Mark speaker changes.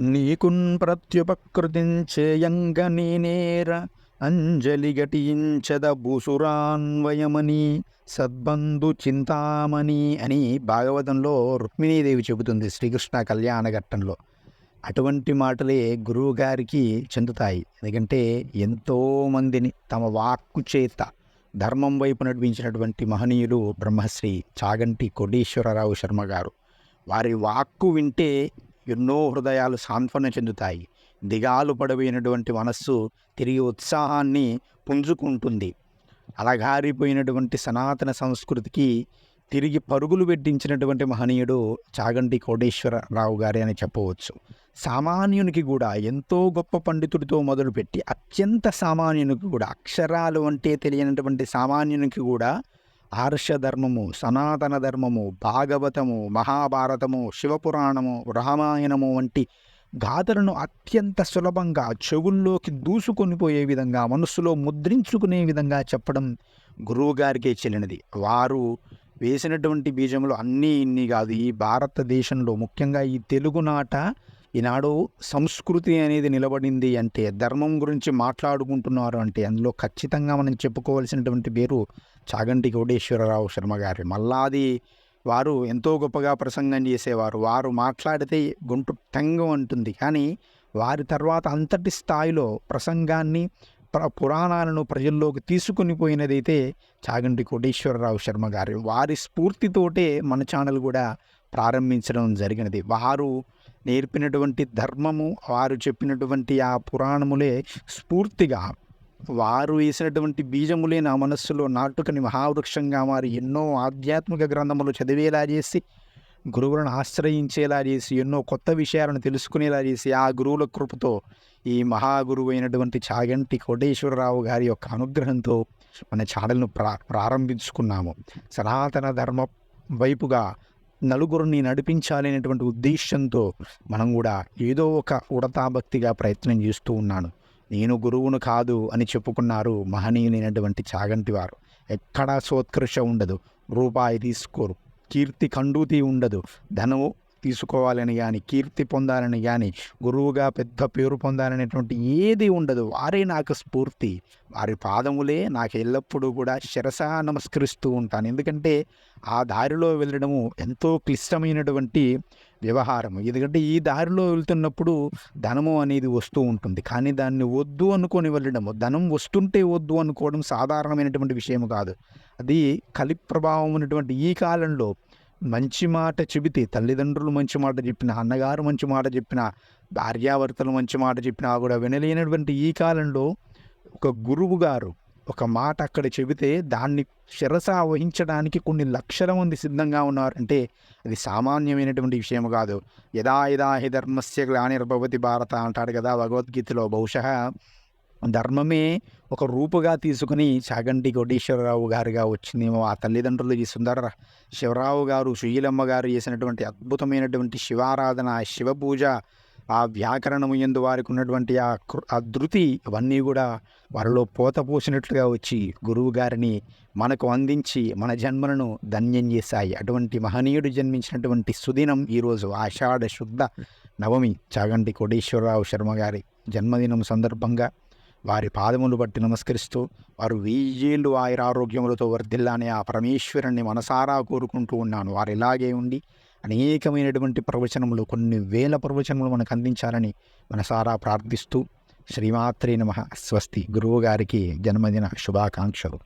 Speaker 1: నీకున్ ప్రత్యుపకృతించేయంగ నేనేర అంజలి గటించద భూసురాన్వయమని సద్బంధు చింతామణి అని భాగవతంలో రుక్మిణీదేవి చెబుతుంది శ్రీకృష్ణ కళ్యాణ ఘట్టంలో. అటువంటి మాటలే గురువుగారికి చెందుతాయి. ఎందుకంటే ఎంతోమందిని తమ వాక్కు చేత ధర్మం వైపు నడిపించినటువంటి మహనీయులు బ్రహ్మశ్రీ చాగంటి కోటీశ్వరరావు శర్మ గారు. వారి వాక్కు వింటే ఎన్నో హృదయాలు సాంత్వన చెందుతాయి. దిగాలు పడబోయినటువంటి మనస్సు తిరిగి ఉత్సాహాన్ని పుంజుకుంటుంది. అలగారిపోయినటువంటి సనాతన సంస్కృతికి తిరిగి పరుగులు పెట్టించినటువంటి మహనీయుడు చాగంటి కోటేశ్వరరావు గారే అని చెప్పవచ్చు. సామాన్యునికి కూడా ఎంతో గొప్ప పండితుడితో మొదలుపెట్టి అత్యంత సామాన్యునికి కూడా అక్షరాలు అంటే తెలియనటువంటి సామాన్యునికి కూడా ఆర్షధర్మము సనాతన ధర్మము భాగవతము మహాభారతము శివపురాణము రామాయణము వంటి గాథలను అత్యంత సులభంగా చెవుల్లోకి దూసుకొనిపోయే విధంగా మనస్సులో ముద్రించుకునే విధంగా చెప్పడం గురువుగారికే చెల్లినది. వారు వేసినటువంటి బీజములు అన్నీ ఇన్ని కాదు. ఈ భారతదేశంలో ముఖ్యంగా ఈ తెలుగునాట ఈనాడు సంస్కృతి అనేది నిలబడింది అంటే ధర్మం గురించి మాట్లాడుకుంటున్నారు అంటే అందులో ఖచ్చితంగా మనం చెప్పుకోవాల్సినటువంటి పేరు చాగంటి కోటేశ్వరరావు శర్మ గారి. మల్లాది వారు ఎంతో గొప్పగా ప్రసంగం చేసేవారు. వారు మాట్లాడితే గొంతు టంగం అంటుంది. కానీ వారి తర్వాత అంతటి స్థాయిలో ప్రసంగాన్ని ప్ర పురాణాలను ప్రజల్లోకి తీసుకుని పోయినదైతే చాగంటి కోటేశ్వరరావు శర్మ గారి. వారి స్ఫూర్తితోటే మన ఛానల్ కూడా ప్రారంభించడం జరిగినది. వారు నేర్పినటువంటి ధర్మము వారు చెప్పినటువంటి ఆ పురాణములే స్ఫూర్తిగా వారు వేసినటువంటి బీజములే నా మనస్సులో నాటుకని మహావృక్షంగా మారి ఎన్నో ఆధ్యాత్మిక గ్రంథములు చదివేలా చేసి గురువులను ఆశ్రయించేలా చేసి ఎన్నో కొత్త విషయాలను తెలుసుకునేలా చేసి ఆ గురువుల కృపతో ఈ మహాగురువు అయినటువంటి చాగంటి కోటేశ్వరరావు గారి యొక్క అనుగ్రహంతో మన ఛానల్ను ప్రా ప్రారంభించుకున్నాము. సనాతన ధర్మ వైపుగా నలుగురిని నడిపించాలనేటువంటి ఉద్దేశంతో మనం కూడా ఏదో ఒక ఉడతాభక్తిగా ప్రయత్నం చేస్తూ ఉన్నాను. నేను గురువును కాదు అని చెప్పుకున్నారు మహనీయులైనటువంటి చాగంటి వారు. ఎక్కడా సోత్కృష ఉండదు. రూపాయి తీసుకోరు. కీర్తి కండూతి ఉండదు. ధనము తీసుకోవాలని కానీ కీర్తి పొందాలని కానీ గురువుగా పెద్ద పేరు పొందాలనేటువంటి ఏది ఉండదు. వారే నాకు స్ఫూర్తి. వారి పాదములే నాకు ఎల్లప్పుడూ కూడా శిరస నమస్కరిస్తూ ఉంటాను. ఎందుకంటే ఆ దారిలో వెళ్ళడము ఎంతో క్లిష్టమైనటువంటి వ్యవహారం ఎందుకంటే ఈ దారిలో వెళ్తున్నప్పుడు ధనము అనేది వస్తూ ఉంటుంది. కానీ దాన్ని వద్దు అనుకొని వెళ్ళడము ధనం వస్తుంటే వద్దు అనుకోవడం సాధారణమైనటువంటి విషయం కాదు. అది కలి ప్రభావం ఉన్నటువంటి ఈ కాలంలో మంచి మాట చెబితే తల్లిదండ్రులు మంచి మాట చెప్పిన అన్నగారు మంచి మాట చెప్పిన భార్యాభర్తలు మంచి మాట చెప్పినా కూడా వినలేనటువంటి ఈ కాలంలో ఒక గురువు గారు ఒక మాట అక్కడ చెబితే దాన్ని శిరస వహించడానికి కొన్ని లక్షల మంది సిద్ధంగా ఉన్నారంటే అది సామాన్యమైనటువంటి విషయం కాదు. యదా యదా హి ధర్మస్య గ్లానిర్భవతి భారత అంటాడు కదా భగవద్గీతలో బహుశా ధర్మమే ఒక రూపుగా తీసుకుని చాగంటి కోటేశ్వరరావు గారుగా వచ్చిందేమో ఆ తల్లిదండ్రులు ఈ సుందర శివరావు గారు సుయ్యలమ్మ గారు చేసినటువంటి అద్భుతమైనటువంటి శివారాధన శివ పూజ ఆ వ్యాకరణము ఎందు వారికి ఉన్నటువంటి ఆ కృ ఆ ధృతి ఇవన్నీ కూడా వారిలో పోత పోసినట్లుగా వచ్చి గురువు గారిని మనకు అందించి మన జన్మలను ధన్యం చేశాయి. అటువంటి మహనీయుడు జన్మించినటువంటి సుదినం ఈరోజు ఆషాఢ శుద్ధ నవమి. చాగంటి కోటేశ్వరరావు శర్మ గారి జన్మదినం సందర్భంగా వారి పాదములు బట్టి నమస్కరిస్తూ వారు వెయ్యేళ్ళు ఆయురారోగ్యములతో వర్ధిల్లానే ఆ పరమేశ్వరుణ్ణి మనసారా కోరుకుంటూ ఉన్నాను. వారు ఇలాగే ఉండి అనేకమైనటువంటి ప్రవచనములు కొన్ని వేల ప్రవచనములు మనకు అందించాలని మనసారా ప్రార్థిస్తూ శ్రీమాత్రే నమ. స్వస్తి. గురువుగారికి జన్మదిన శుభాకాంక్షలు.